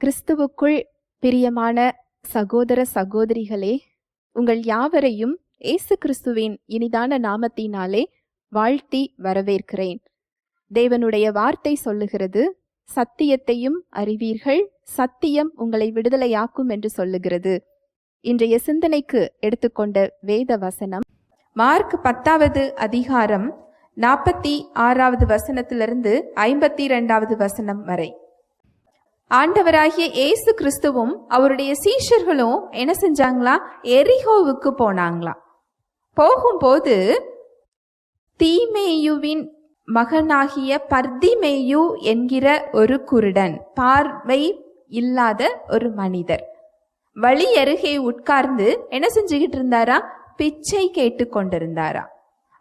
கிறிஸ்துவுக்குள் பிரியமான சகோதர சகோதரிகளே உங்கள் யாவரையும் இயேசு கிறிஸ்துவின் இனிதான நாமத்தினாலே வாழ்த்தி வரவேற்கிறேன். தேவனுடைய வார்த்தை சொல்லுகிறது சத்தியத்தையும் அறிவீர்கள் சத்தியம் உங்களை விடுதலையாக்கும் என்று சொல்லுகிறது. இன்றைய சிந்தனைக்கு எடுத்துக்கொண்ட வேத வசனம் மார்க் பத்தாவது அதிகாரம் நாற்பத்தி ஆறாவது வசனத்திலிருந்து ஐம்பத்தி இரண்டாவது வசனம் வரை. ஆண்டவராகிய இயேசு கிறிஸ்துவும் அவருடைய சீஷர்களும் என்ன செஞ்சாங்களா? எரிகோவுக்கு போனாங்களா. போகும்போது தீமேயுவின் மகனாகிய பர்திமேயு என்கிற ஒரு குருடன் பார்வை இல்லாத ஒரு மனிதர். வழி அருகே உட்கார்ந்து என்ன செஞ்சுக்கிட்டு இருந்தாரா? பிச்சை கேட்டு கொண்டிருந்தாரா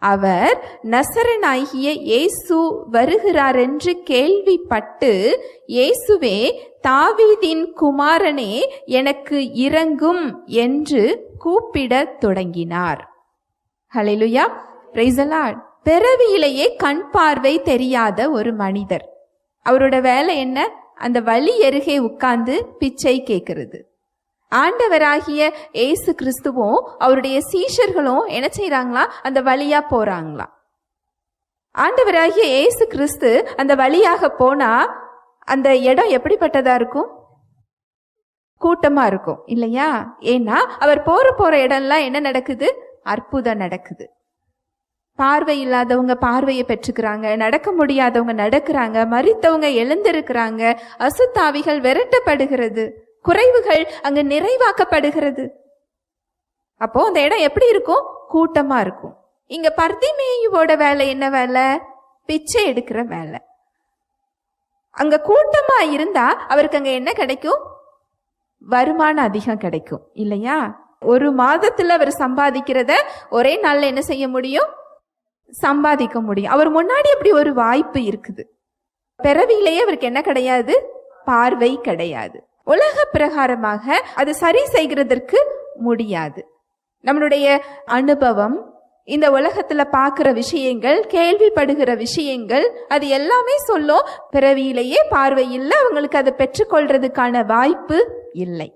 அவர் நசரனாகிய இயேசு வருகிறார் என்று கேள்விப்பட்டு இயேசுவே தாவீதின் குமாரனே எனக்கு இறங்கும் என்று கூப்பிடத் தொடங்கினார். ஹலெலுயா பிரைசலாட் பிறவியிலேயே கண் பார்வை தெரியாத ஒரு மனிதர். அவரோட வேலை என்ன? அந்த வழி அருகே உட்கார்ந்து பிச்சை கேட்கிறது. ஆண்டவராகிய ஏசு கிறிஸ்துவும் அவருடைய சீஷர்களும் என்ன செய்கிறாங்களா அந்த வழியா போறாங்களா? ஆண்டவராகிய ஏசு கிறிஸ்து அந்த வழியாக போனா அந்த இடம் எப்படிப்பட்டதா இருக்கும்? கூட்டமா இருக்கும் இல்லையா? ஏன்னா அவர் போற போற இடம்லாம் என்ன நடக்குது? அற்புதம் நடக்குது. பார்வை இல்லாதவங்க பார்வையை பெற்றுக்கிறாங்க நடக்க முடியாதவங்க நடக்கிறாங்க மறித்தவங்க எழுந்திருக்கிறாங்க அசுத்தாவிகள் விரட்டப்படுகிறது. குறைவுகள் அங்கு நிறைவாக்கப்படுகிறது. அப்போ அந்த இடம் எப்படி இருக்கும்? கூட்டமா இருக்கும். இங்க பர்திமேயுவோட வேலை என்ன வேலை? பிச்சை எடுக்கிற வேலை. அங்க கூட்டமா இருந்தா அவருக்கு அங்க என்ன கிடைக்கும்? வருமானம் அதிகம் கிடைக்கும். இல்லையா? ஒரு மாதத்துல அவர் சம்பாதிக்கிறத ஒரே நாள்ல என்ன செய்ய முடியும்? சம்பாதிக்க முடியும். அவர் முன்னாடி அப்படி ஒரு வாய்ப்பு இருக்குது. பிறவியிலேயே அவருக்கு என்ன கிடையாது? பார்வை கிடையாது. உலக பிரகாரமாக அது சரி செய்கிறதற்கு முடியாது. நம்மளுடைய அனுபவம் இந்த உலகத்துல பார்க்கிற விஷயங்கள் கேள்விப்படுகிற விஷயங்கள் அது எல்லாமே சொல்லும். பிறவியிலேயே பார்வை இல்லை அவங்களுக்கு அதை பெற்றுக்கொள்றதுக்கான வாய்ப்பு இல்லை.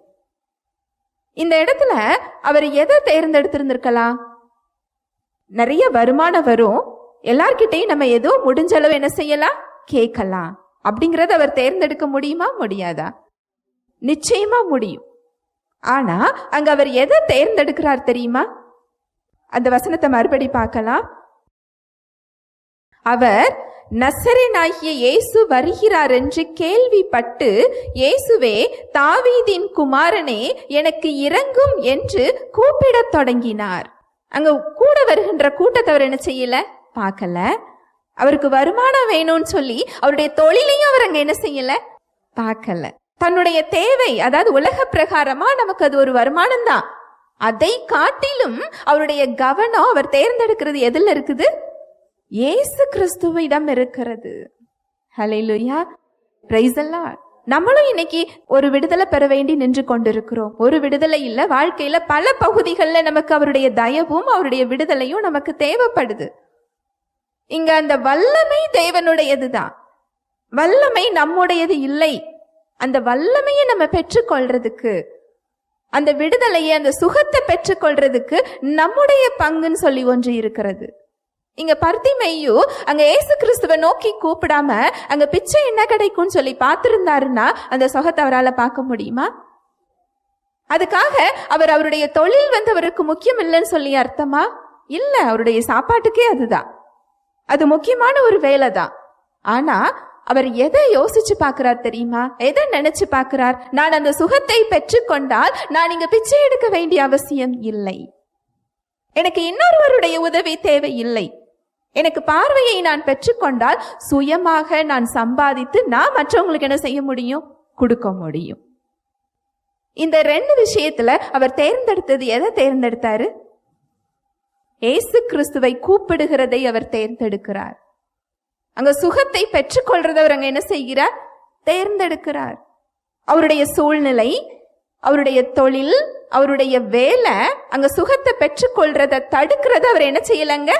இந்த இடத்துல அவர் எதை தேர்ந்தெடுத்திருந்திருக்கலாம்? நிறைய வருமானம் வரும். எல்லார்கிட்டையும் நம்ம ஏதோ முடிஞ்ச அளவு என்ன செய்யலாம்? கேட்கலாம். அப்படிங்கறத அவர் தேர்ந்தெடுக்க முடியுமா? முடியாதா? நிச்சயமா முடியும். ஆனா அங்க அவர் எதை தேர்ந்தெடுக்கிறார் தெரியுமா? அந்த வசனத்தை மறுபடி பார்க்கலாம். அவர் நசரேனாகிய இயேசு வருகிறார் என்று கேள்விப்பட்டு இயேசுவே தாவீதின் குமாரனே எனக்கு இறங்கும் என்று கூப்பிடத் தொடங்கினார். அங்க கூட வருகின்ற கூட்டத்தை அவர் என்ன செய்யல? பார்க்கல. அவருக்கு வருமானம் வேணும்னு சொல்லி அவருடைய தொழிலையும் அவர் அங்க என்ன செய்யல? பார்க்கல. தன்னுடைய தேவை அதாவது உலக பிரகாரமா நமக்கு அது ஒரு வருமானம் தான். அதை காட்டிலும் அவருடைய கவனம் அவர் தேர்ந்தெடுக்கிறது எதில் இருக்குது? இயேசு கிறிஸ்துவிடம் இருக்கிறது. ஹலே லுயா பிரைசல்லா நம்மளும் இன்னைக்கு ஒரு விடுதலை பெற வேண்டி நின்று கொண்டிருக்கிறோம். ஒரு விடுதலை இல்ல வாழ்க்கையில பல பகுதிகளில் நமக்கு அவருடைய தயவும் அவருடைய விடுதலையும் நமக்கு தேவைப்படுது. இங்க அந்த வல்லமை தேவனுடையதுதான் வல்லமை நம்முடையது இல்லை. அந்த வல்லமையை நம்ம பெற்றுக்கொள்றதுக்கு அந்த விடுதலையை அந்த சுகத்தை பெற்றுக்கொள்றதுக்கு நம்முடைய பங்குன்னு சொல்லி ஒன்று இருக்கிறது. இங்க பர்த்திமையு அங்க ஏசு கிறிஸ்துவை நோக்கி கூப்பிடாம அங்க பிச்சை என்ன கிடைக்கும்னு சொல்லி பார்த்திருந்தாருன்னா அந்த சுகத்தை அவரால் பார்க்க முடியுமா? அதுக்காக அவர் அவருடைய தொழில் வந்து அவருக்கு முக்கியம் இல்லைன்னு சொல்லி அர்த்தமா? இல்லை அவருடைய சாப்பாட்டுக்கே அதுதான். அது முக்கியமான ஒரு வேலை தான் ஆனா அவர் எதை யோசிச்சு பார்க்கிறார் தெரியுமா? எதை நினைச்சு பார்க்கிறார்? நான் அந்த சுகத்தை பெற்றுக்கொண்டால் நான் இங்க பிச்சை எடுக்க வேண்டிய அவசியம் இல்லை. எனக்கு இன்னொருவருடைய உதவி தேவை இல்லை எனக்கு பார்வையை நான் பெற்றுக்கொண்டால் சுயமாக நான் சம்பாதித்து நான் மற்றவங்களுக்கு என்ன செய்ய முடியும்? கொடுக்க முடியும். இந்த ரெண்டு விஷயத்துல அவர் தேர்ந்தெடுத்தது எதை தேர்ந்தெடுத்தாரு? ஏசு கிறிஸ்துவை கூப்பிடுகிறதை அவர் தேர்ந்தெடுக்கிறார். அங்க சுகத்தை பெற்றுக்கொள்றதை அவர் அங்க என்ன செய்கிறார்? தேர்ந்தெடுக்கிறார். அவருடைய சூழ்நிலை அவருடைய தொழில் அவருடைய வேலை அங்க சுகத்தை பெற்றுக்கொள்றத தடுக்கிறத அவர் என்ன செய்யலங்க?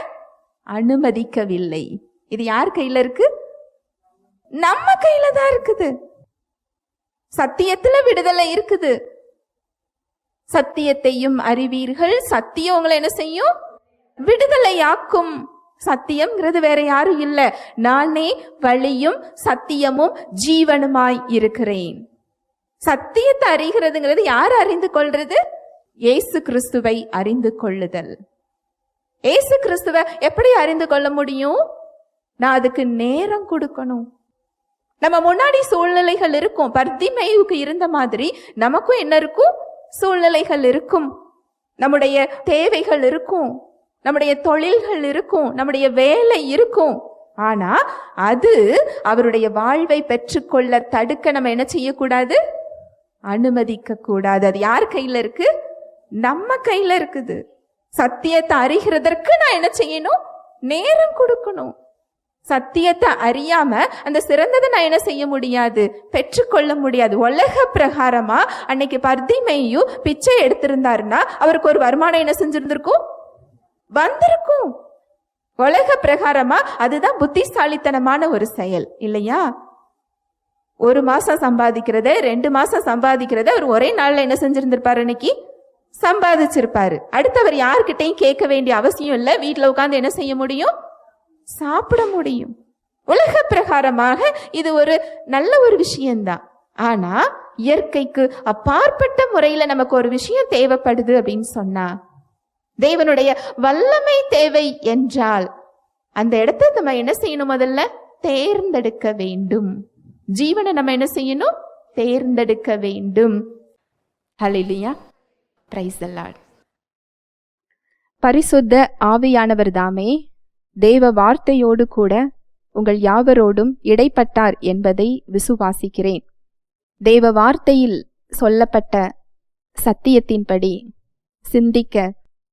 அனுமதிக்கவில்லை. இது யார் கையில இருக்கு? நம்ம கையில தான் இருக்குது. சத்தியத்துல விடுதலை இருக்குது. சத்தியத்தையும் அறிவீர்கள். சத்தியம் உங்களை என்ன செய்யும்? விடுதலையாக்கும். சத்தியம்ங்கிறது வேற யாரும் இல்லை. நானே வழியும் சத்தியமும் ஜீவனுமாய் இருக்கிறேன். சத்தியத்தை அறிகிறதுங்கிறது யார் அறிந்து கொள்றது? இயேசு கிறிஸ்துவை அறிந்து கொள்ளுதல். இயேசு கிறிஸ்துவை எப்படி அறிந்து கொள்ள முடியும்? நான் அதுக்கு நேரம் கொடுக்கணும். நம்ம முன்னாடி சூழ்நிலைகள் இருக்கும். பர்திமேயுக்கு இருந்த மாதிரி நமக்கும் என்ன இருக்கும்? சூழ்நிலைகள் இருக்கும். நம்முடைய தேவைகள் இருக்கும். நம்முடைய தொழில்கள் இருக்கும் நம்முடைய வேலை இருக்கும். ஆனா அது அவருடைய வாழ்வை பெற்றுக்கொள்ள தடுக்க நம்ம என்ன செய்யக்கூடாது? அனுமதிக்க கூடாது அது யார் கையில இருக்கு? நம்ம கையில இருக்குது. சத்தியத்தை அறிகிறதற்கு நான் என்ன செய்யணும்? நேரம் கொடுக்கணும். சத்தியத்தை அறியாம அந்த சிறந்ததை நான் என்ன செய்ய முடியாது? பெற்றுக்கொள்ள முடியாது. உலக பிரகாரமா அன்னைக்கு பர்திமையும் பிச்சை எடுத்திருந்தாருன்னா அவருக்கு ஒரு வருமானம் என்ன செஞ்சிருந்திருக்கும்? வந்திருக்கும். உலக பிரகாரமா அதுதான் புத்திசாலித்தனமான ஒரு செயல் இல்லையா? ஒரு மாசம் சம்பாதிக்கிறத ரெண்டு மாசம் சம்பாதிக்கிறத அவர் ஒரே நாள்ல என்ன செஞ்சிருந்திருப்பாரு அன்னைக்கு? சம்பாதிச்சிருப்பாரு. அடுத்தவர் யாருக்கிட்டையும் கேட்க வேண்டிய அவசியம் இல்லை. வீட்டில் உட்காந்து என்ன செய்ய முடியும்? சாப்பிட முடியும். உலக பிரகாரமாக இது ஒரு நல்ல ஒரு விஷயம்தான். ஆனா இயற்கைக்கு அப்பாற்பட்ட முறையில நமக்கு ஒரு விஷயம் தேவைப்படுது அப்படின்னு சொன்னா தேவனுடைய வல்லமை தேவை என்றால் அந்த இடத்த நம்ம என்ன செய்யணும் முதல்ல? தேர்ந்தெடுக்க வேண்டும். ஜீவனை நம்ம என்ன செய்யணும்? தேர்ந்தெடுக்க வேண்டும். ஹலிலியா பிரைஸ் பரிசுத்த ஆவியானவர் தாமே தேவ வார்த்தையோடு கூட உங்கள் யாவரோடும் இடைப்பட்டார் என்பதை விசுவாசிக்கிறேன். தேவ வார்த்தையில் சொல்லப்பட்ட சத்தியத்தின்படி சிந்திக்க